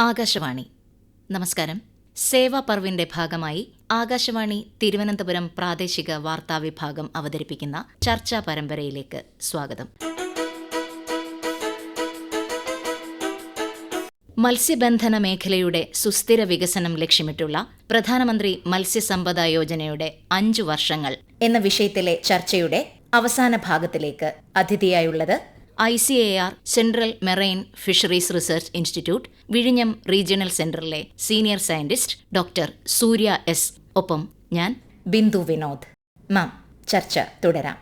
ആകാശവാണി. നമസ്കാരം. സേവാ പർവിന്റെ ഭാഗമായി ആകാശവാണി തിരുവനന്തപുരം പ്രാദേശിക വാർത്താ വിഭാഗം അവതരിപ്പിക്കുന്ന ചർച്ചാ പരമ്പരയിലേക്ക് സ്വാഗതം. മത്സ്യബന്ധന മേഖലയുടെ സുസ്ഥിര വികസനം ലക്ഷ്യമിട്ടുള്ള പ്രധാനമന്ത്രി മത്സ്യസമ്പദ യോജനയുടെ അഞ്ചു വർഷങ്ങൾ എന്ന വിഷയത്തിലെ ചർച്ചയുടെ അവസാന ഭാഗത്തിലേക്ക് അതിഥിയായുള്ളത് I C A R central marine fisheries research institute വിഴിഞ്ഞം റീജിയണൽ സെന്ററിലെ senior scientist doctor Surya S. ഒപ്പം ഞാൻ ബിന്ദു വിനോദ്. മാം ചർച്ച തുടരാം.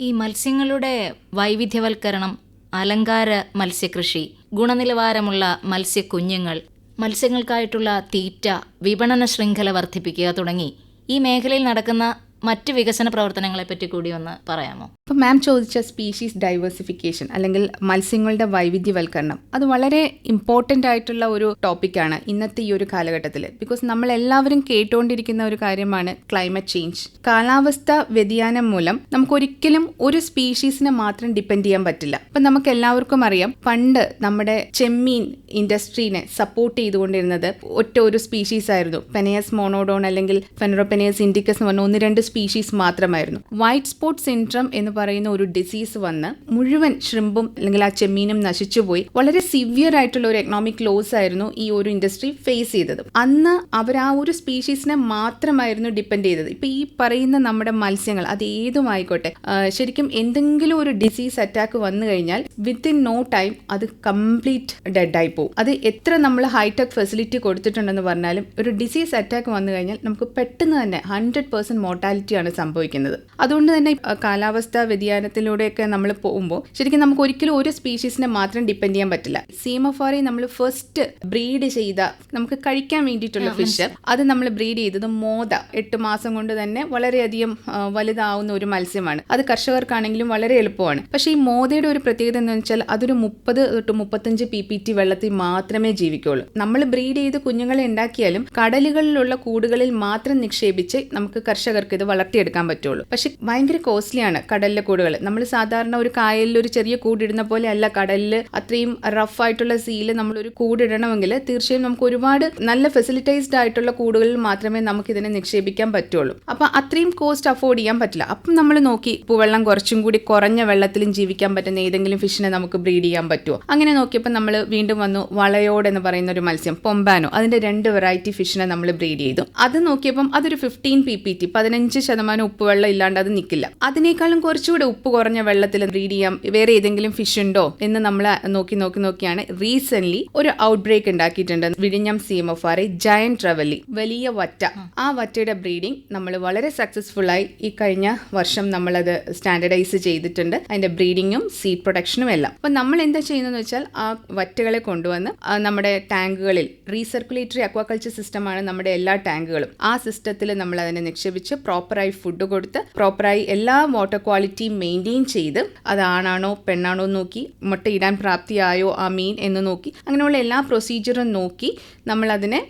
ഈ മത്സ്യങ്ങളുടെ വൈവിധ്യവൽക്കരണം അലങ്കാര മത്സ്യകൃഷി ഗുണനിലവാരമുള്ള മത്സ്യക്കുഞ്ഞുങ്ങൾ മത്സ്യങ്ങൾക്കായിട്ടുള്ള തീറ്റ വിപണന ശൃംഖല വർദ്ധിപ്പിക്കുക തുടങ്ങി ഈ മേഖലയിൽ നടക്കുന്ന മറ്റ് വികസന പ്രവർത്തനങ്ങളെപ്പറ്റി കൂടി ഒന്ന് പറയാമോ? അപ്പോൾ മാം ചോദിച്ച സ്പീഷീസ് ഡൈവേഴ്സിഫിക്കേഷൻ അല്ലെങ്കിൽ മത്സ്യങ്ങളുടെ വൈവിധ്യവൽക്കരണം അത് വളരെ ഇമ്പോർട്ടന്റ് ആയിട്ടുള്ള ഒരു ടോപ്പിക്കാണ് ഇന്നത്തെ ഈ ഒരു കാലഘട്ടത്തിൽ ബിക്കോസ് നമ്മൾ എല്ലാവരും കേട്ടുകൊണ്ടിരിക്കുന്ന ഒരു കാര്യമാണ് ക്ലൈമറ്റ് ചേഞ്ച് കാലാവസ്ഥ വ്യതിയാനം മൂലം നമുക്ക് ഒരിക്കലും ഒരു സ്പീഷീസിനെ മാത്രം ഡിപ്പെൻഡ് ചെയ്യാൻ പറ്റില്ല. ഇപ്പം നമുക്ക് എല്ലാവർക്കും അറിയാം പണ്ട് നമ്മുടെ ചെമ്മീൻ ഇൻഡസ്ട്രീനെ സപ്പോർട്ട് ചെയ്തുകൊണ്ടിരുന്നത് ഒറ്റ ഒരു സ്പീഷീസ് ആയിരുന്നു. പെനയസ് മോണോഡോൺ അല്ലെങ്കിൽ ഫെനറോപെനയസ് ഇൻഡിക്കസ് എന്ന് പറഞ്ഞ ഒന്ന് രണ്ട് സ്പീഷീസ് മാത്രമായിരുന്നു. വൈറ്റ് സ്പോട്ട് സിൻഡ്രം എന്ന് പറയുന്ന ഒരു ഡിസീസ് വന്ന് മുഴുവൻ ഷ്രിമ്പും അല്ലെങ്കിൽ ആ ചെമ്മീനും നശിച്ചുപോയി. വളരെ സിവിയർ ആയിട്ടുള്ള ഒരു എക്കണോമിക് ലോസ് ആയിരുന്നു ഈ ഒരു ഇൻഡസ്ട്രി ഫേസ് ചെയ്തത്. അന്ന് അവർ ആ ഒരു സ്പീഷീസിനെ മാത്രമായിരുന്നു ഡിപ്പെൻഡ് ചെയ്തത്. ഇപ്പൊ ഈ പറയുന്ന നമ്മുടെ മത്സ്യങ്ങൾ അത് ഏതുമായിക്കോട്ടെ ശരിക്കും എന്തെങ്കിലും ഒരു ഡിസീസ് അറ്റാക്ക് വന്നു കഴിഞ്ഞാൽ വിത്തിൻ നോ ടൈം അത് കംപ്ലീറ്റ് ഡെഡായി പോകും അത് എത്ര നമ്മൾ ഹൈടെക് ഫെസിലിറ്റി കൊടുത്തിട്ടുണ്ടെന്ന് പറഞ്ഞാലും ഒരു ഡിസീസ് അറ്റാക്ക് വന്നു കഴിഞ്ഞാൽ നമുക്ക് പെട്ടെന്ന് തന്നെ ഹൺഡ്രഡ് പെർസെന്റ് മോർട്ടാലിറ്റിയാണ് സംഭവിക്കുന്നത്. അതുകൊണ്ട് തന്നെ കാലാവസ്ഥാ വ്യതിയാനത്തിലൂടെയൊക്കെ നമ്മൾ പോകുമ്പോൾ ശരിക്കും നമുക്ക് ഒരിക്കലും ഒരു സ്പീഷീസിനെ മാത്രം ഡിപ്പെൻഡ് ചെയ്യാൻ പറ്റില്ല. സീമഫോറെ നമ്മൾ ഫസ്റ്റ് ബ്രീഡ് ചെയ്ത നമുക്ക് കഴിക്കാൻ വേണ്ടിയിട്ടുള്ള ഫിഷ് അത് നമ്മൾ ബ്രീഡ് ചെയ്തത് മോദ. എട്ട് മാസം കൊണ്ട് തന്നെ വളരെയധികം വലുതാവുന്ന ഒരു മത്സ്യമാണ്. അത് കർഷകർക്കാണെങ്കിലും വളരെ എളുപ്പമാണ്. പക്ഷേ ഈ മോദയുടെ ഒരു പ്രത്യേകത എന്ന് വെച്ചാൽ അതൊരു മുപ്പത് തൊട്ട് മുപ്പത്തഞ്ച് പി പി ടി വെള്ളത്തിൽ മാത്രമേ ജീവിക്കുള്ളൂ. നമ്മൾ ബ്രീഡ് ചെയ്ത് കുഞ്ഞുങ്ങളെ ഉണ്ടാക്കിയാലും കടലുകളിലുള്ള കൂടുകളിൽ മാത്രം നിക്ഷേപിച്ച് നമുക്ക് കർഷകർക്ക് ഇത് വളർത്തിയെടുക്കാൻ പറ്റുള്ളൂ. പക്ഷെ ഭയങ്കര കോസ്റ്റ്ലിയാണ് കടലിലെ കൂടുകൾ. നമ്മൾ സാധാരണ ഒരു കായലിൽ ഒരു ചെറിയ കൂടിടുന്ന പോലെ അല്ല കടലിൽ അത്രയും റഫ് ആയിട്ടുള്ള സീൽ നമ്മൾ ഒരു കൂടിടണമെങ്കിൽ തീർച്ചയായും നമുക്ക് ഒരുപാട് നല്ല ഫെസിലിറ്റൈസ്ഡ് ആയിട്ടുള്ള കൂടുകളിൽ മാത്രമേ നമുക്ക് ഇതിനെ നിക്ഷേപിക്കാൻ പറ്റുള്ളൂ. അപ്പൊ അത്രയും കോസ്റ്റ് അഫോർഡ് ചെയ്യാൻ പറ്റില്ല. അപ്പം നമ്മൾ നോക്കി പൂവെള്ളം കുറച്ചും കൂടി കുറഞ്ഞ വെള്ളത്തിലും ജീവിക്കാൻ പറ്റുന്ന ഏതെങ്കിലും ഫിഷിനെ നമുക്ക് ബ്രീഡ് ചെയ്യാൻ പറ്റുമോ അങ്ങനെ നോക്കിയപ്പോൾ നമ്മൾ വീണ്ടും വന്നു വളയോട് എന്ന് പറയുന്ന ഒരു മത്സ്യം പൊമ്പാനോ. അതിന്റെ രണ്ട് വെറൈറ്റി ഫിഷിനെ നമ്മൾ ബ്രീഡ് ചെയ്തു. അത് നോക്കിയപ്പം അതൊരു ഫിഫ്റ്റീൻ പി പി ടി പതിനഞ്ച് ശതമാനം ഉപ്പ് വെള്ളം ഇല്ലാണ്ട് അത് നിൽക്കില്ല അതിനേക്കാളും കുറച്ചുകൂടെ ഉപ്പ് കുറഞ്ഞ വെള്ളത്തിൽ റീഡ് ചെയ്യാം? വേറെ ഏതെങ്കിലും ഫിഷ് ഉണ്ടോ? എന്ന് നമ്മൾ നോക്കി നോക്കി നോക്കിയാണ് റീസെന്റ് ഒരു ഔട്ട് ബ്രേക്ക് ഉണ്ടാക്കിയിട്ടുണ്ട്. വിഴിഞ്ഞം C M F R giant trevally വലിയ വറ്റ. ആ വറ്റയുടെ ബ്രീഡിംഗ് നമ്മൾ വളരെ സക്സസ്ഫുൾ ആയി ഈ കഴിഞ്ഞ വർഷം നമ്മളത് സ്റ്റാൻഡർഡൈസ് ചെയ്തിട്ടുണ്ട്. അതിന്റെ ബ്രീഡിങ്ങും സീഡ് പ്രൊഡക്ഷനും എല്ലാം. അപ്പൊ നമ്മൾ എന്താ ചെയ്യുന്നതെന്ന് വെച്ചാൽ ആ വറ്റകളെ കൊണ്ടുവന്ന് നമ്മുടെ ടാങ്കുകളിൽ റീസർക്കുലേറ്ററി അക്വാകൾച്ചർ സിസ്റ്റമാണ് നമ്മുടെ എല്ലാ ടാങ്കുകളും. ആ സിസ്റ്റത്തിൽ നമ്മൾ അതിനെ നിക്ഷേപിച്ച് പ്രോപ്പറായി ഫുഡ് കൊടുത്ത് പ്രോപ്പറായി എല്ലാ വാട്ടർ ക്വാളിറ്റിയും മെയിന്റെയിൻ ചെയ്ത് അത് ആണാണോ പെണ്ണാണോ നോക്കി മുട്ട ഇടാൻ പ്രാപ്തിയായോ ആ മീൻ എന്ന് നോക്കി അങ്ങനെയുള്ള എല്ലാ പ്രൊസീജിയറും നോക്കി നമ്മൾ അതിനെ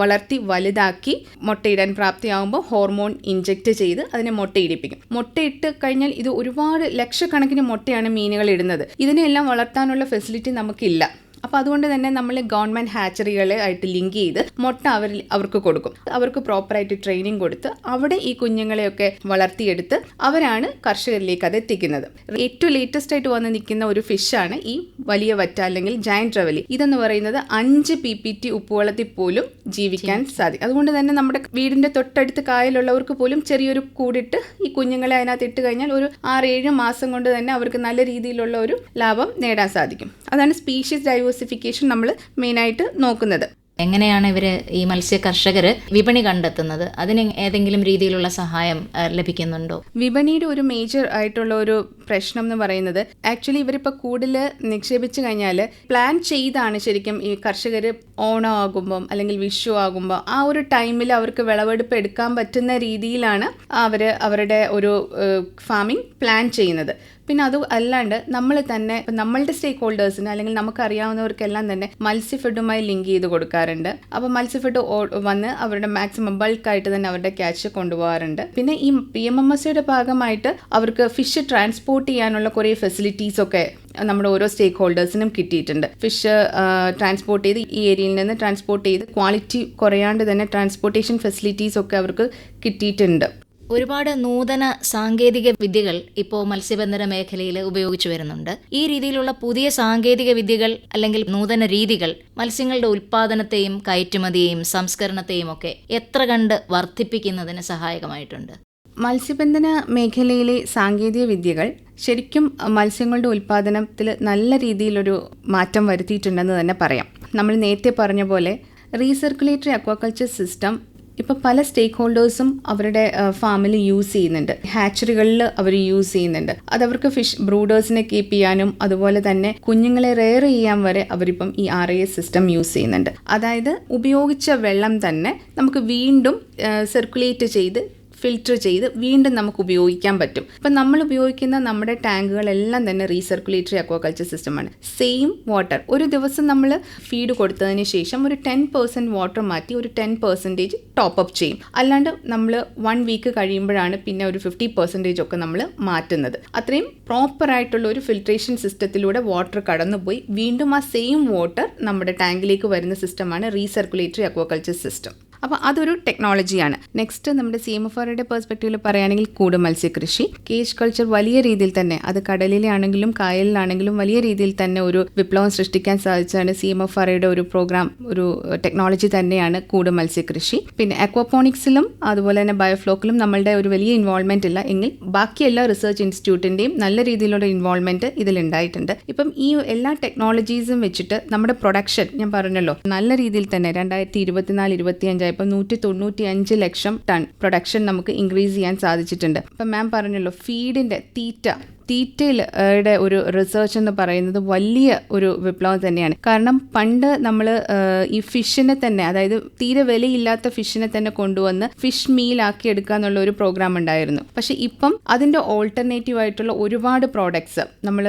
വളർത്തി വലുതാക്കി മുട്ട മുട്ടയിടാൻ പ്രാപ്തിയാകുമ്പോൾ ഹോർമോൺ ഇഞ്ചെക്ട് ചെയ്ത് അതിനെ മുട്ടയിടിപ്പിക്കും. മുട്ടയിട്ട് കഴിഞ്ഞാൽ ഇത് ഒരുപാട് ലക്ഷക്കണക്കിന് മുട്ടയാണ് മീനുകൾ ഇടുന്നത്. ഇതിനെല്ലാം വളർത്താനുള്ള ഫെസിലിറ്റി നമുക്കില്ല. അപ്പോൾ അതുകൊണ്ട് തന്നെ നമ്മൾ ഗവൺമെന്റ് ഹാച്ചറികളെ ആയിട്ട് ലിങ്ക് ചെയ്ത് മുട്ട അവർ അവർക്ക് കൊടുക്കും. അവർക്ക് പ്രോപ്പറായിട്ട് ട്രെയിനിങ് കൊടുത്ത് അവിടെ ഈ കുഞ്ഞുങ്ങളെയൊക്കെ വളർത്തിയെടുത്ത് അവരാണ് കർഷകരിലേക്ക് അത് എത്തിക്കുന്നത്. ഏറ്റവും ലേറ്റസ്റ്റ് ആയിട്ട് വന്ന് നിൽക്കുന്ന ഒരു ഫിഷാണ് ഈ വലിയ വറ്റ അല്ലെങ്കിൽ ജയന്റ് ട്രവലി ഇതെന്ന് പറയുന്നത് അഞ്ച് പി പി ടി ഉപ്പുവെള്ളത്തിൽ പോലും ജീവിക്കാൻ സാധിക്കും. അതുകൊണ്ട് തന്നെ നമ്മുടെ വീടിന്റെ തൊട്ടടുത്ത് കായലുള്ളവർക്ക് പോലും ചെറിയൊരു കൂടിട്ട് ഈ കുഞ്ഞുങ്ങളെ അതിനകത്ത് ഇട്ട് കഴിഞ്ഞാൽ ഒരു ആറ് ഏഴ് മാസം കൊണ്ട് തന്നെ അവർക്ക് നല്ല രീതിയിലുള്ള ഒരു ലാഭം നേടാൻ സാധിക്കും. അതാണ് സ്പീഷീസ് ഡൈവേഴ്സിഫിക്കേഷൻ നമ്മൾ മെയിനായിട്ട് നോക്കുന്നത്. എങ്ങനെയാണ് ഇവർ ഈ മത്സ്യ കർഷകർ വിപണി കണ്ടെത്തുന്നത്? അതിന് ഏതെങ്കിലും രീതിയിലുള്ള സഹായം ലഭിക്കുന്നുണ്ടോ? വിപണിയുടെ ഒരു മേജർ ആയിട്ടുള്ള ഒരു പ്രശ്നം എന്ന് പറയുന്നത് ആക്ച്വലി ഇവരിപ്പോൾ കൂടുതൽ നിക്ഷേപിച്ചു കഴിഞ്ഞാൽ പ്ലാൻ ചെയ്താണ് ശരിക്കും ഈ കർഷകർ ഓണം ആകുമ്പം അല്ലെങ്കിൽ വിഷു ആകുമ്പോൾ ആ ഒരു ടൈമിൽ അവർക്ക് വിളവെടുപ്പ് എടുക്കാൻ പറ്റുന്ന രീതിയിലാണ് അവർ അവരുടെ ഒരു ഫാമിംഗ് പ്ലാൻ ചെയ്യുന്നത്. പിന്നെ അത് അല്ലാണ്ട് നമ്മൾ തന്നെ നമ്മളുടെ സ്റ്റേക്ക് ഹോൾഡേഴ്സിന് അല്ലെങ്കിൽ നമുക്കറിയാവുന്നവർക്കെല്ലാം തന്നെ മത്സ്യഫെഡുമായി ലിങ്ക് ചെയ്ത് കൊടുക്കാറുണ്ട്. അപ്പോൾ മത്സ്യഫെഡ് വന്ന് അവരുടെ മാക്സിമം ബൾക്കായിട്ട് തന്നെ അവരുടെ ക്യാഷ് കൊണ്ടുപോകാറുണ്ട്. പിന്നെ ഈ പി എം എം എസ് സിയുടെ ഭാഗമായിട്ട് അവർക്ക് ഫിഷ് ട്രാൻസ്പോർട്ട് ചെയ്യാനുള്ള കുറേ ഫെസിലിറ്റീസ് ഒക്കെ നമ്മുടെ ഓരോ സ്റ്റേക്ക് ഹോൾഡേഴ്സിനും കിട്ടിയിട്ടുണ്ട് ഫിഷ് ട്രാൻസ്പോർട്ട് ചെയ്ത് ഈ ഏരിയയിൽ നിന്ന് ട്രാൻസ്പോർട്ട് ചെയ്ത് ക്വാളിറ്റി കുറയാണ്ട് തന്നെ ട്രാൻസ്പോർട്ടേഷൻ ഫെസിലിറ്റീസ് ഒക്കെ അവർക്ക് കിട്ടിയിട്ടുണ്ട്. ഒരുപാട് നൂതന സാങ്കേതിക വിദ്യകൾ ഇപ്പോൾ മത്സ്യബന്ധന മേഖലയിൽ ഉപയോഗിച്ചു വരുന്നുണ്ട്. ഈ രീതിയിലുള്ള പുതിയ സാങ്കേതിക വിദ്യകൾ അല്ലെങ്കിൽ നൂതന രീതികൾ മത്സ്യങ്ങളുടെ ഉൽപ്പാദനത്തെയും കയറ്റുമതിയെയും സംസ്കരണത്തെയും ഒക്കെ എത്ര കണ്ട് വർദ്ധിപ്പിക്കുന്നതിന് സഹായകമായിട്ടുണ്ട്? മത്സ്യബന്ധന മേഖലയിലെ സാങ്കേതിക വിദ്യകൾ ശരിക്കും മത്സ്യങ്ങളുടെ ഉൽപ്പാദനത്തിൽ നല്ല രീതിയിലൊരു മാറ്റം വരുത്തിയിട്ടുണ്ടെന്ന് തന്നെ പറയാം. നമ്മൾ നേരത്തെ പറഞ്ഞ പോലെ റീസർക്കുലേറ്ററി അക്വാകൾച്ചർ സിസ്റ്റം ഇപ്പോൾ പല സ്റ്റേക്ക് ഹോൾഡേഴ്സും അവരുടെ ഫാമിൽ യൂസ് ചെയ്യുന്നുണ്ട്. ഹാച്ചറികളിൽ അവർ യൂസ് ചെയ്യുന്നുണ്ട്. അത് അവർക്ക് ഫിഷ് ബ്രൂഡേഴ്സിനെ കീപ്പ് ചെയ്യാനും അതുപോലെ തന്നെ കുഞ്ഞുങ്ങളെ റെയർ ചെയ്യാൻ വരെ അവരിപ്പം ഈ ആർ എസ് സിസ്റ്റം യൂസ് ചെയ്യുന്നുണ്ട്. അതായത് ഉപയോഗിച്ച വെള്ളം തന്നെ നമുക്ക് വീണ്ടും സർക്കുലേറ്റ് ചെയ്ത് ഫിൽറ്റർ ചെയ്ത് വീണ്ടും നമുക്ക് ഉപയോഗിക്കാൻ പറ്റും. ഇപ്പം നമ്മൾ ഉപയോഗിക്കുന്ന നമ്മുടെ ടാങ്കുകളെല്ലാം തന്നെ റീസർക്കുലേറ്ററി അക്വാകൾച്ചർ സിസ്റ്റമാണ് സെയിം വാട്ടർ ഒരു ദിവസം നമ്മൾ ഫീഡ് കൊടുത്തതിന് ശേഷം ഒരു ടെൻ പെർസെന്റ് വാട്ടർ മാറ്റി ഒരു ടെൻ പെർസെന്റേജ് ടോപ്പ് അപ്പ് ചെയ്യും. അല്ലാണ്ട് നമ്മൾ വൺ വീക്ക് കഴിയുമ്പോഴാണ് പിന്നെ ഒരു ഫിഫ്റ്റി പെർസെന്റേജ് ഒക്കെ നമ്മൾ മാറ്റുന്നത്. അത്രയും പ്രോപ്പറായിട്ടുള്ള ഒരു ഫിൽട്രേഷൻ സിസ്റ്റത്തിലൂടെ വാട്ടർ കടന്നുപോയി. വീണ്ടും ആ സെയിം വാട്ടർ നമ്മുടെ ടാങ്കിലേക്ക് വരുന്ന സിസ്റ്റമാണ് റീസർക്കുലേറ്ററി അക്വാകൾച്ചർ സിസ്റ്റം അപ്പോൾ അതൊരു ടെക്നോളജിയാണ് നെക്സ്റ്റ് നമ്മുടെ സി എം എഫ് പെർസ്പെക്റ്റീവിൽ പറയുകയാണെങ്കിൽ കൂട് മത്സ്യകൃഷി. കേജ് കൾച്ചർ വലിയ രീതിയിൽ തന്നെ അത് കടലിലാണെങ്കിലും കായലിലാണെങ്കിലും വലിയ രീതിയിൽ തന്നെ ഒരു വിപ്ലവം സൃഷ്ടിക്കാൻ സാധിച്ചാണ് സി എം എഫ് ഒരു പ്രോഗ്രാം ഒരു ടെക്നോളജി തന്നെയാണ് കൂട് മത്സ്യകൃഷി. പിന്നെ അക്വാപോണിക്സിലും അതുപോലെ തന്നെ ബയോഫ്ലോക്കിലും നമ്മളുടെ ഒരു വലിയ ഇൻവോൾവ്മെന്റ് ഇല്ല. എങ്കിൽ ബാക്കി എല്ലാ റിസർച്ച് ഇൻസ്റ്റിറ്റ്യൂട്ടിന്റെയും നല്ല രീതിയിലുള്ള ഇൻവോൾവ്മെന്റ് ഇതിലുണ്ടായിട്ടുണ്ട്. ഇപ്പം ഈ എല്ലാ ടെക്നോളജീസും വെച്ചിട്ട് നമ്മുടെ പ്രൊഡക്ഷൻ ഞാൻ പറഞ്ഞല്ലോ നല്ല രീതിയിൽ തന്നെ രണ്ടായിരത്തി ഇരുപത്തിനാല് ഇരുപത്തിയഞ്ച് ഇപ്പം നൂറ്റി തൊണ്ണൂറ്റി അഞ്ച് ലക്ഷം ടൺ പ്രൊഡക്ഷൻ നമുക്ക് ഇൻക്രീസ് ചെയ്യാൻ സാധിച്ചിട്ടുണ്ട്. ഇപ്പം മാം പറഞ്ഞല്ലോ ഫീഡിന്റെ തീറ്റ തീറ്റയുടെ ഒരു റിസർച്ച് എന്ന് പറയുന്നത് വലിയ ഒരു വിപ്ലവം തന്നെയാണ്. കാരണം പണ്ട് നമ്മൾ ഈ ഫിഷിനെ തന്നെ അതായത് തീരെ വിലയില്ലാത്ത ഫിഷിനെ തന്നെ കൊണ്ടുവന്ന് ഫിഷ് മീൽ ആക്കി എടുക്കുക എന്നുള്ള ഒരു പ്രോഗ്രാം ഉണ്ടായിരുന്നു. പക്ഷെ ഇപ്പം അതിന്റെ ഓൾട്ടർനേറ്റീവ് ആയിട്ടുള്ള ഒരുപാട് പ്രോഡക്ട്സ് നമ്മൾ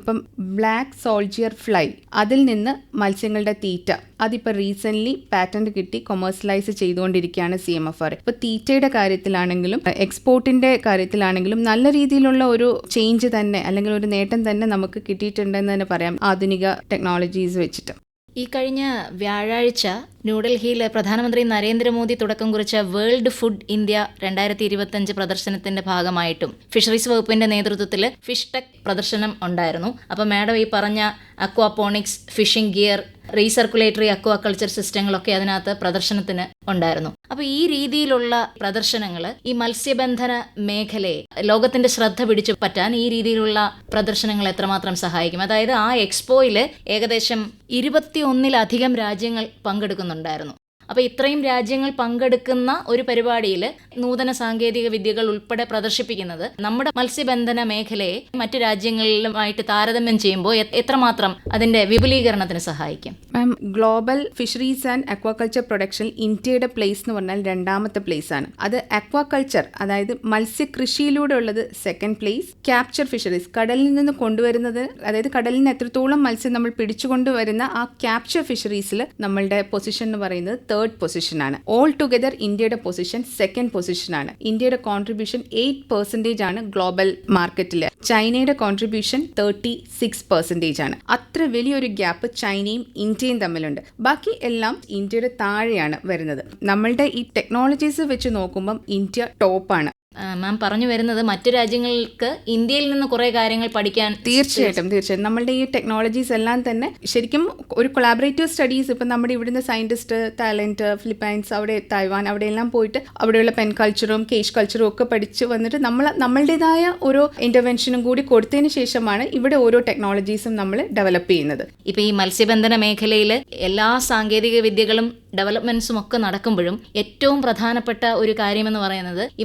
ഇപ്പം ബ്ലാക്ക് സോൾജിയർ ഫ്ലൈ അതിൽ നിന്ന് മത്സ്യങ്ങളുടെ തീറ്റ അതിപ്പോൾ റീസെന്റ്ലി പാറ്റന്റ് കിട്ടി കൊമേഴ്സ്യലൈസ് ചെയ്തുകൊണ്ടിരിക്കുകയാണ് സി എം എഫ് ആർ ഇപ്പോൾ തീറ്റയുടെ കാര്യത്തിലാണെങ്കിലും എക്സ്പോർട്ടിന്റെ കാര്യത്തിലാണെങ്കിലും നല്ല രീതിയിലുള്ള ഒരു ചേഞ്ച് തന്നെ അല്ലെങ്കിൽ ഒരു നേട്ടം തന്നെ നമുക്ക് കിട്ടിയിട്ടുണ്ടെന്ന് തന്നെ പറയാം ആധുനിക ടെക്നോളജീസ് വെച്ചിട്ട്. ഈ കഴിഞ്ഞ വ്യാഴാഴ്ച ന്യൂഡൽഹിയിൽ പ്രധാനമന്ത്രി നരേന്ദ്രമോദി തുടക്കം കുറിച്ച വേൾഡ് ഫുഡ് ഇന്ത്യ രണ്ടായിരത്തി ഇരുപത്തഞ്ച് പ്രദർശനത്തിന്റെ ഭാഗമായിട്ടും ഫിഷറീസ് വകുപ്പിന്റെ നേതൃത്വത്തിൽ ഫിഷ് ടെക് പ്രദർശനം ഉണ്ടായിരുന്നു. അപ്പോൾ മാഡം ഈ പറഞ്ഞ aquaponics fishing gear recirculatory aquaculture സിസ്റ്റങ്ങളൊക്കെ അതിനകത്ത് പ്രദർശനത്തിന് ഉണ്ടായിരുന്നു. അപ്പോൾ ഈ രീതിയിലുള്ള പ്രദർശനങ്ങൾ ഈ മത്സ്യബന്ധന മേഖലയെ ലോകത്തിന്റെ ശ്രദ്ധ പിടിച്ചു പറ്റാൻ ഈ രീതിയിലുള്ള പ്രദർശനങ്ങൾ എത്രമാത്രം സഹായിക്കും? അതായത് ആ എക്സ്പോയിൽ ഏകദേശം ഇരുപത്തിയൊന്നിലധികം രാജ്യങ്ങൾ പങ്കെടുക്കുന്നുണ്ടായിരുന്നു. അപ്പോൾ ഇത്രയും രാജ്യങ്ങൾ പങ്കെടുക്കുന്ന ഒരു പരിപാടിയിൽ നൂതന സാങ്കേതിക വിദ്യകൾ ഉൾപ്പെടെ പ്രദർശിപ്പിക്കുന്നത് നമ്മുടെ മത്സ്യബന്ധന മേഖലയെ മറ്റ് രാജ്യങ്ങളിലുമായിട്ട് താരതമ്യം ചെയ്യുമ്പോൾ എത്രമാത്രം അതിന്റെ വിപുലീകരണത്തിന് സഹായിക്കും? Ma'am global fisheries and aquaculture production ഇന്ത്യയുടെ പ്ലേസ് എന്ന് പറഞ്ഞാൽ രണ്ടാമത്തെ പ്ലേസ് ആണ്. അത് അക്വാകൾച്ചർ അതായത് മത്സ്യകൃഷിയിലൂടെ ഉള്ളത് സെക്കൻഡ് പ്ലേസ് ക്യാപ്ചർ ഫിഷറീസ് കടലിൽ നിന്ന് കൊണ്ടുവരുന്നത് അതായത് കടലിൽ നിന്ന് എത്രത്തോളം മത്സ്യം നമ്മൾ പിടിച്ചുകൊണ്ടുവരുന്ന ആ ക്യാപ്ചർ ഫിഷറീസിൽ നമ്മളുടെ പൊസിഷൻ എന്ന് പറയുന്നത് പൊസിഷനാണ് ഓൾ ടുഗദർ ഇന്ത്യയുടെ പൊസിഷൻ സെക്കൻഡ് പൊസിഷനാണ് ഇന്ത്യയുടെ കോൺട്രിബ്യൂഷൻ എയ്റ്റ് പെർസെന്റേജ് ആണ് ഗ്ലോബൽ മാർക്കറ്റിൽ ചൈനയുടെ കോൺട്രിബ്യൂഷൻ തേർട്ടി സിക്സ് പെർസെന്റേജ് ആണ്. അത്ര വലിയൊരു ഗ്യാപ്പ് ചൈനയും ഇന്ത്യയും തമ്മിലുണ്ട്. ബാക്കി എല്ലാം ഇന്ത്യയുടെ താഴെയാണ് വരുന്നത്. നമ്മളുടെ ഈ ടെക്നോളജീസ് വെച്ച് നോക്കുമ്പം ഇന്ത്യ ടോപ്പാണ് മാം പറഞ്ഞു വരുന്നത് മറ്റു രാജ്യങ്ങൾക്ക് ഇന്ത്യയിൽ നിന്ന് കുറെ കാര്യങ്ങൾ പഠിക്കാൻ തീർച്ചയായിട്ടും തീർച്ചയായിട്ടും. നമ്മളുടെ ഈ ടെക്നോളജീസ് എല്ലാം തന്നെ ശരിക്കും ഒരു കൊളാബറേറ്റീവ് സ്റ്റഡീസ് ഇപ്പം നമ്മുടെ ഇവിടുന്ന് സയന്റിസ്റ്റ് തായ്ലൻഡ് ഫിലിപ്പൈൻസ് അവിടെ തായ്വാൻ അവിടെയെല്ലാം പോയിട്ട് അവിടെയുള്ള പെൻ കൾച്ചറും കേഷ് കൾച്ചറും ഒക്കെ പഠിച്ച് വന്നിട്ട് നമ്മൾ നമ്മളുടേതായ ഓരോ ഇന്റർവെൻഷനും കൂടി കൊടുത്തതിന് ശേഷമാണ് ഇവിടെ ഓരോ ടെക്നോളജീസും നമ്മൾ ഡെവലപ്പ് ചെയ്യുന്നത്. ഇപ്പൊ ഈ മത്സ്യബന്ധന മേഖലയിൽ എല്ലാ സാങ്കേതിക വിദ്യകളും ഡെവലപ്മെന്റ്സും ഒക്കെ നടക്കുമ്പോഴും ഏറ്റവും പ്രധാനപ്പെട്ട ഒരു കാര്യമെന്ന് പറയുന്നത് ഈ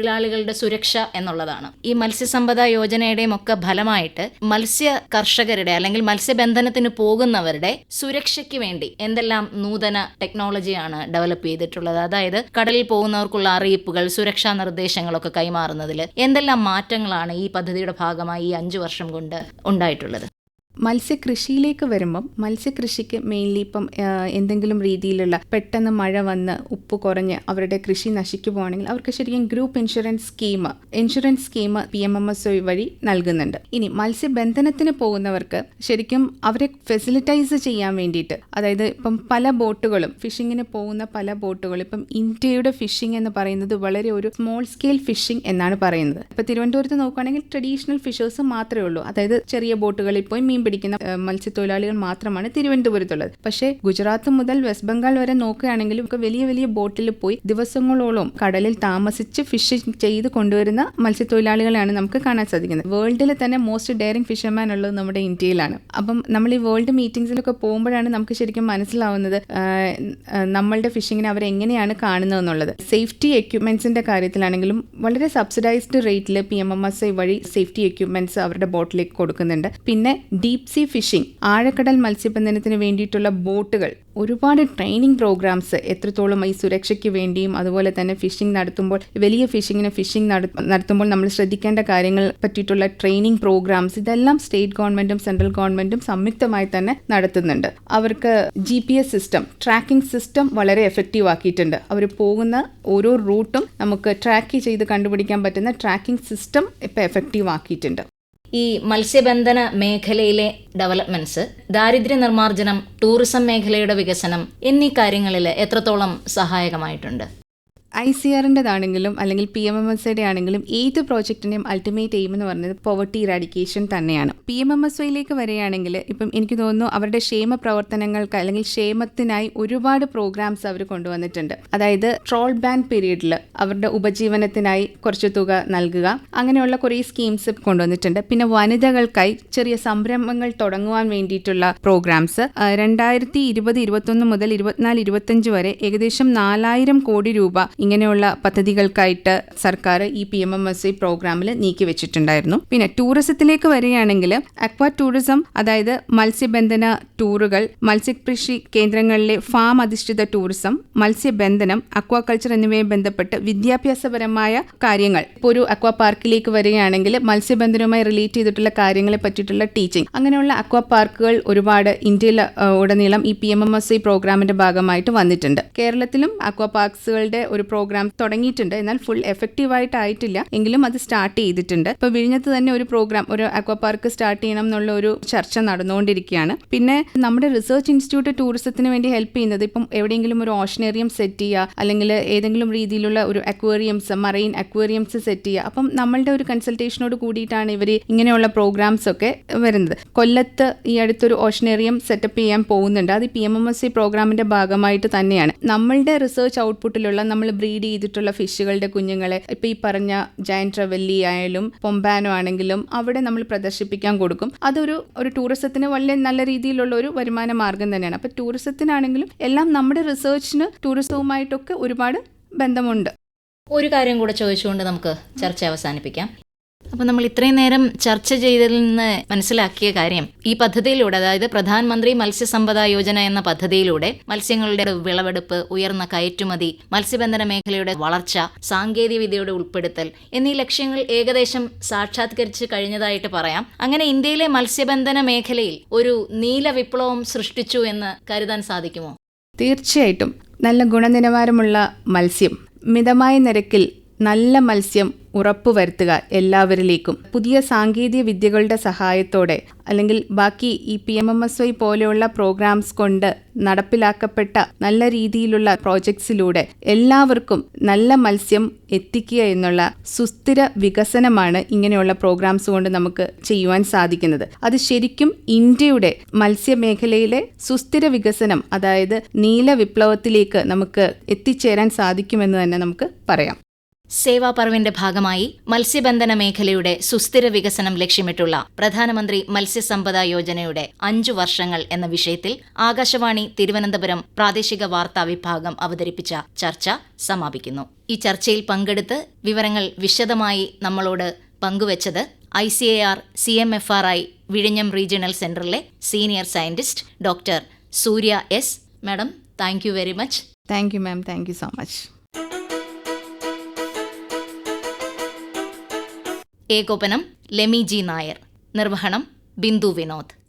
മത്സ്യത്തൊഴിലാളികളുടെ സുരക്ഷ എന്നുള്ളതാണ്. ഈ മത്സ്യസമ്പദ യോജനയുടെയും ഒക്കെ ഫലമായിട്ട് മത്സ്യ കർഷകരുടെ അല്ലെങ്കിൽ മത്സ്യബന്ധനത്തിന് പോകുന്നവരുടെ സുരക്ഷയ്ക്ക് വേണ്ടി എന്തെല്ലാം നൂതന ടെക്നോളജിയാണ് ഡെവലപ്പ് ചെയ്തിട്ടുള്ളത്? അതായത് കടലിൽ പോകുന്നവർക്കുള്ള അറിയിപ്പുകൾ സുരക്ഷാ നിർദ്ദേശങ്ങളൊക്കെ കൈമാറുന്നതിൽ എന്തെല്ലാം മാറ്റങ്ങളാണ് ഈ പദ്ധതിയുടെ ഭാഗമായി ഈ അഞ്ചു വർഷം കൊണ്ട് ഉണ്ടായിട്ടുള്ളത്? മത്സ്യകൃഷിയിലേക്ക് വരുമ്പം മത്സ്യകൃഷിക്ക് മെയിൻലി ഇപ്പം എന്തെങ്കിലും രീതിയിലുള്ള പെട്ടെന്ന് മഴ വന്ന് ഉപ്പ് കുറഞ്ഞ് അവരുടെ കൃഷി നശിക്കു പോകണമെങ്കിൽ അവർക്ക് ശരിക്കും group insurance scheme insurance scheme P M M S വഴി നൽകുന്നുണ്ട്. ഇനി മത്സ്യബന്ധനത്തിന് പോകുന്നവർക്ക് ശരിക്കും അവരെ ഫെസിലിറ്റൈസ് ചെയ്യാൻ വേണ്ടിയിട്ട് അതായത് ഇപ്പം പല ബോട്ടുകളും ഫിഷിങ്ങിന് പോകുന്ന പല ബോട്ടുകളും ഇപ്പം ഇന്ത്യയുടെ ഫിഷിംഗ് എന്ന് പറയുന്നത് വളരെ ഒരു സ്മോൾ സ്കെയിൽ ഫിഷിംഗ് എന്നാണ് പറയുന്നത്. ഇപ്പം തിരുവനന്തപുരത്ത് നോക്കുകയാണെങ്കിൽ ട്രഡീഷണൽ ഫിഷേഴ്സ് മാത്രമേ ഉള്ളൂ. അതായത് ചെറിയ ബോട്ടുകളിൽ പോയി മീൻ പിടിക്കുന്ന മത്സ്യത്തൊഴിലാളികൾ മാത്രമാണ് തിരുവനന്തപുരത്തുള്ളത്. പക്ഷേ ഗുജറാത്ത് മുതൽ വെസ്റ്റ് ബംഗാൾ വരെ നോക്കുകയാണെങ്കിൽ വലിയ വലിയ ബോട്ടിൽ പോയി ദിവസങ്ങളോളം കടലിൽ താമസിച്ച് ഫിഷ് ചെയ്ത് കൊണ്ടുവരുന്ന മത്സ്യത്തൊഴിലാളികളെയാണ് നമുക്ക് കാണാൻ സാധിക്കുന്നത്. വേൾഡിലെ തന്നെ മോസ്റ്റ് ഡെയറിംഗ് ഫിഷർമാൻ ഉള്ളത് നമ്മുടെ ഇന്ത്യയിലാണ്. അപ്പം നമ്മൾ ഈ വേൾഡ് മീറ്റിംഗ്സിലൊക്കെ പോകുമ്പോഴാണ് നമുക്ക് ശരിക്കും മനസ്സിലാവുന്നത് നമ്മളുടെ ഫിഷിങ്ങിനെ അവർ എങ്ങനെയാണ് കാണുന്നത് എന്നുള്ളത്. സേഫ്റ്റി എക്യുപ്മെന്റ്സിന്റെ കാര്യത്തിലാണെങ്കിലും വളരെ സബ്സിഡൈസ്ഡ് റേറ്റിൽ P M M S I വഴി സേഫ്റ്റി എക്യുപ്മെന്റ്സ് അവരുടെ ബോട്ടിലേക്ക് കൊടുക്കുന്നുണ്ട്. പിന്നെ ഡീപ് സീ ഫിഷിംഗ് ആഴക്കടൽ മത്സ്യബന്ധനത്തിന് വേണ്ടിയിട്ടുള്ള ബോട്ടുകൾ ഒരുപാട് ട്രെയിനിങ് പ്രോഗ്രാംസ് എത്രത്തോളം ഈ സുരക്ഷയ്ക്ക് വേണ്ടിയും അതുപോലെ തന്നെ ഫിഷിംഗ് നടത്തുമ്പോൾ വലിയ ഫിഷിങ്ങിന് ഫിഷിംഗ് നടത്തുമ്പോൾ നമ്മൾ ശ്രദ്ധിക്കേണ്ട കാര്യങ്ങൾ പറ്റിയിട്ടുള്ള ട്രെയിനിങ് പ്രോഗ്രാംസ് ഇതെല്ലാം സ്റ്റേറ്റ് ഗവൺമെന്റും സെൻട്രൽ ഗവൺമെന്റും സംയുക്തമായി തന്നെ നടത്തുന്നുണ്ട്. അവർക്ക് G P S system tracking system വളരെ എഫക്റ്റീവ് ആക്കിയിട്ടുണ്ട്. അവർ പോകുന്ന ഓരോ റൂട്ടും നമുക്ക് ട്രാക്ക് ചെയ്ത് കണ്ടുപിടിക്കാൻ പറ്റുന്ന ട്രാക്കിംഗ് സിസ്റ്റം ഇപ്പം എഫക്റ്റീവ് ആക്കിയിട്ടുണ്ട്. ഈ മത്സ്യബന്ധന മേഖലയിലെ ഡെവലപ്മെന്റ്സ് ദാരിദ്ര്യ നിർമ്മാർജനം ടൂറിസം മേഖലയുടെ വികസനം എന്നീ കാര്യങ്ങളിൽ എത്രത്തോളം സഹായകമായിട്ടുണ്ട്? ഐ സി ആറിന്റെതാണെങ്കിലും അല്ലെങ്കിൽ പി എം എം എസ് ഐയുടെ ആണെങ്കിലും ഏത് പ്രോജക്റ്റിന്റെയും അൾട്ടിമേറ്റ് എയിം എന്ന് പറയുന്നത് പോവർട്ടി ഇറാഡിക്കേഷൻ തന്നെയാണ്. പി എം എം എസ് വൈയിലേക്ക് വരികയാണെങ്കിൽ ഇപ്പം എനിക്ക് തോന്നുന്നു അവരുടെ ക്ഷേമ പ്രവർത്തനങ്ങൾക്ക് അല്ലെങ്കിൽ ക്ഷേമത്തിനായി ഒരുപാട് പ്രോഗ്രാംസ് അവർ കൊണ്ടുവന്നിട്ടുണ്ട്. അതായത് ട്രോൾ ബാൻ പീരീഡിൽ അവരുടെ ഉപജീവനത്തിനായി കുറച്ച് തുക നൽകുക. അങ്ങനെയുള്ള കുറേ സ്കീംസ് കൊണ്ടുവന്നിട്ടുണ്ട്. പിന്നെ വനിതകൾക്കായി ചെറിയ സംരംഭങ്ങൾ തുടങ്ങുവാൻ വേണ്ടിയിട്ടുള്ള പ്രോഗ്രാംസ്. രണ്ടായിരത്തി ഇരുപത് ഇരുപത്തൊന്ന് മുതൽ ഇരുപത്തിനാല് ഇരുപത്തഞ്ച് വരെ ഏകദേശം നാലായിരം കോടി രൂപ ഇങ്ങനെയുള്ള പദ്ധതികൾക്കായിട്ട് സർക്കാർ ഈ P M M S I പ്രോഗ്രാമിൽ നീക്കി വെച്ചിട്ടുണ്ടായിരുന്നു. പിന്നെ ടൂറിസത്തിലേക്ക് വരികയാണെങ്കിൽ അക്വാ ടൂറിസം അതായത് മത്സ്യബന്ധന ടൂറുകൾ മത്സ്യകൃഷി കേന്ദ്രങ്ങളിലെ ഫാം അധിഷ്ഠിത ടൂറിസം മത്സ്യബന്ധനം അക്വാകൾച്ചർ എന്നിവയെ ബന്ധപ്പെട്ട് വിദ്യാഭ്യാസപരമായ കാര്യങ്ങൾ. ഇപ്പോൾ ഒരു അക്വാ പാർക്കിലേക്ക് വരികയാണെങ്കിൽ മത്സ്യബന്ധനവുമായി റിലേറ്റ് ചെയ്തിട്ടുള്ള കാര്യങ്ങളെ പറ്റിയിട്ടുള്ള ടീച്ചിങ്. അങ്ങനെയുള്ള അക്വാ പാർക്കുകൾ ഒരുപാട് ഇന്ത്യയിൽ ഉടനീളം ഈ P M M S I പ്രോഗ്രാമിന്റെ ഭാഗമായിട്ട് വന്നിട്ടുണ്ട്. കേരളത്തിലും അക്വാ പാർക്സുകളുടെ ഒരു പ്രോഗ്രാം തുടങ്ങിയിട്ടുണ്ട്. എന്നാൽ ഫുൾ എഫക്റ്റീവ് ആയിട്ടായിട്ടില്ല. എങ്കിലും അത് സ്റ്റാർട്ട് ചെയ്തിട്ടുണ്ട്. ഇപ്പൊ വിഴിഞ്ഞത്ത് തന്നെ ഒരു പ്രോഗ്രാം ഒരു അക്വാ പാർക്ക് സ്റ്റാർട്ട് ചെയ്യണം എന്നുള്ള ഒരു ചർച്ച നടന്നുകൊണ്ടിരിക്കുകയാണ്. പിന്നെ നമ്മുടെ റിസർച്ച് ഇൻസ്റ്റിറ്റ്യൂട്ട് ടൂറിസത്തിന് വേണ്ടി ഹെൽപ്പ് ചെയ്യുന്നത് ഇപ്പം എവിടെയെങ്കിലും ഒരു ഓഷനേറിയം സെറ്റ് ചെയ്യുക അല്ലെങ്കിൽ ഏതെങ്കിലും രീതിയിലുള്ള ഒരു അക്വേറിയംസ് മറൈൻ അക്വേറിയംസ് സെറ്റ് ചെയ്യുക. അപ്പം നമ്മളുടെ ഒരു കൺസൾട്ടേഷനോട് കൂടിയിട്ടാണ് ഇവർ ഇങ്ങനെയുള്ള പ്രോഗ്രാംസ് ഒക്കെ വരുന്നത്. കൊല്ലത്ത് ഈ അടുത്തൊരു ഓഷനേറിയം സെറ്റപ്പ് ചെയ്യാൻ പോകുന്നുണ്ട്. അത് P M M S C പ്രോഗ്രാമിന്റെ ഭാഗമായിട്ട് തന്നെയാണ്. നമ്മളുടെ റിസർച്ച് ഔട്ട്പുട്ടിലുള്ള നമ്മൾ ബ്രീഡ് ചെയ്തിട്ടുള്ള ഫിഷുകളുടെ കുഞ്ഞുങ്ങളെ ഇപ്പൊ ഈ പറഞ്ഞ ജയന്റ് ട്രവല്ലി ആയാലും പൊമ്പാനോ ആണെങ്കിലും അവിടെ നമ്മൾ പ്രദർശിപ്പിക്കാൻ കൊടുക്കും. അതൊരു ഒരു ടൂറിസത്തിന് വളരെ നല്ല രീതിയിലുള്ള ഒരു വരുമാന മാർഗം തന്നെയാണ്. അപ്പൊ ടൂറിസത്തിനാണെങ്കിലും എല്ലാം നമ്മുടെ റിസർച്ചിന് ടൂറിസവുമായിട്ടൊക്കെ ഒരുപാട് ബന്ധമുണ്ട്. ഒരു കാര്യം കൂടെ ചോദിച്ചുകൊണ്ട് നമുക്ക് ചർച്ച അവസാനിപ്പിക്കാം. അപ്പോൾ നമ്മൾ ഇത്രയും നേരം ചർച്ച ചെയ്തതിൽ നിന്ന് മനസ്സിലാക്കിയ കാര്യം ഈ പദ്ധതിയിലൂടെ അതായത് പ്രധാനമന്ത്രി മത്സ്യസമ്പദ യോജന എന്ന പദ്ധതിയിലൂടെ മത്സ്യങ്ങളുടെ വിളവെടുപ്പ് ഉയർന്ന കയറ്റുമതി മത്സ്യബന്ധന മേഖലയുടെ വളർച്ച സാങ്കേതിക വിദ്യയുടെ ഉൾപ്പെടുത്തൽ എന്നീ ലക്ഷ്യങ്ങൾ ഏകദേശം സാക്ഷാത്കരിച്ച് കഴിഞ്ഞതായിട്ട് പറയാം. അങ്ങനെ ഇന്ത്യയിലെ മത്സ്യബന്ധന മേഖലയിൽ ഒരു നീല വിപ്ലവം സൃഷ്ടിച്ചു എന്ന് കരുതാൻ സാധിക്കുമോ? തീർച്ചയായിട്ടും. നല്ല ഗുണനിലവാരമുള്ള മത്സ്യം മിതമായ നിരക്കിൽ നല്ല മത്സ്യം ഉറപ്പുവരുത്തുക എല്ലാവരിലേക്കും. പുതിയ സാങ്കേതിക വിദ്യകളുടെ സഹായത്തോടെ അല്ലെങ്കിൽ ബാക്കി ഈ P M M S Y പോലെയുള്ള പ്രോഗ്രാംസ് കൊണ്ട് നടപ്പിലാക്കപ്പെട്ട നല്ല രീതിയിലുള്ള പ്രോജക്ട്സിലൂടെ എല്ലാവർക്കും നല്ല മത്സ്യം എത്തിക്കുക എന്നുള്ള സുസ്ഥിര വികസനമാണ് ഇങ്ങനെയുള്ള പ്രോഗ്രാംസ് കൊണ്ട് നമുക്ക് ചെയ്യുവാൻ സാധിക്കുന്നത്. അത് ശരിക്കും ഇന്ത്യയുടെ മത്സ്യമേഖലയിലെ സുസ്ഥിര വികസനം അതായത് നീല വിപ്ലവത്തിലേക്ക് നമുക്ക് എത്തിച്ചേരാൻ സാധിക്കുമെന്ന് തന്നെ നമുക്ക് പറയാം. സേവാപർവിന്റെ ഭാഗമായി മത്സ്യബന്ധന മേഖലയുടെ സുസ്ഥിര വികസനം ലക്ഷ്യമിട്ടുള്ള പ്രധാനമന്ത്രി മത്സ്യസമ്പദ യോജനയുടെ അഞ്ചു വർഷങ്ങൾ എന്ന വിഷയത്തിൽ ആകാശവാണി തിരുവനന്തപുരം പ്രാദേശിക വാർത്താ വിഭാഗം അവതരിപ്പിച്ച ചർച്ച സമാപിക്കുന്നു. ഈ ചർച്ചയിൽ പങ്കെടുത്ത് വിവരങ്ങൾ വിശദമായി നമ്മളോട് പങ്കുവച്ചത് I C A R C M F R I വിഴിഞ്ഞം റീജിയണൽ സെന്ററിലെ senior scientist doctor Surya S. Madam thank you very much. Thank you ma'am thank you so much. ഏകോപനം ലെമി ജി നായർ. നിർവഹണം ബിന്ദു വിനോദ്.